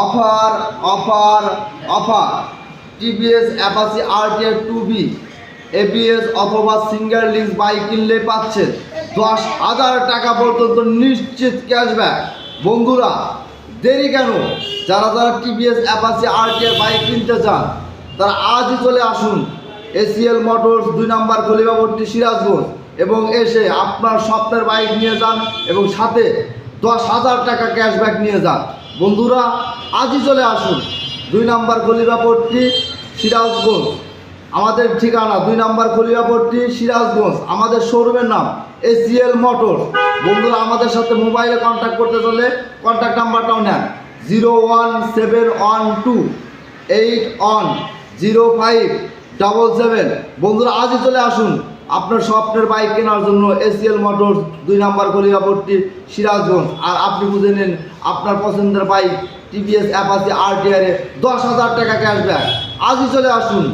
Offer offer offer. TVS Apache RTR two B ABS অথবা single link bike কিনলে পাচ্ছেন দশ হাজার টাকা পর্যন্ত নিশ্চিত ক্যাশব্যাক। বন্ধুরা, দেরি কেন? যারা যারা টিভিএস অ্যাপাসি আরটিআর বাইক কিনতে চান, তারা আজই চলে আসুন। এসিএল মোটরস দুই নম্বর গলিবাবর্তী সিরাজগঞ্জ এবং এসে আপনার স্বপ্নের বাইক নিয়ে যান এবং সাথে দশ হাজার টাকা ক্যাশব্যাক নিয়ে যান। বন্ধুরা, আজই চলে আসুন দুই নাম্বার গলিবাপট্টি সিরাজগঞ্জ। আমাদের ঠিকানা দুই নাম্বার গলিবাপট্টি সিরাজগঞ্জ। আমাদের শোরুমের নাম এসিএল মোটর। বন্ধুরা, আমাদের সাথে মোবাইলে কন্ট্যাক্ট করতে চলে কন্ট্যাক্ট নাম্বারটাও নেন। Zero one seven one two eight one zero five double seven. বন্ধুরা, আজই চলে আসুন আপনার স্বপ্নের বাইক কেনার জন্য এসিএল মোটরস দুই নাম্বার কলিয়াপট্টি সিরাজগঞ্জ। আর আপনি বুঝে নিন, আপনার পছন্দের বাইক টিভিএস অ্যাপাসি আর টিআরে দশ হাজার টাকা ক্যাশব্যাক আজই চলে আসুন।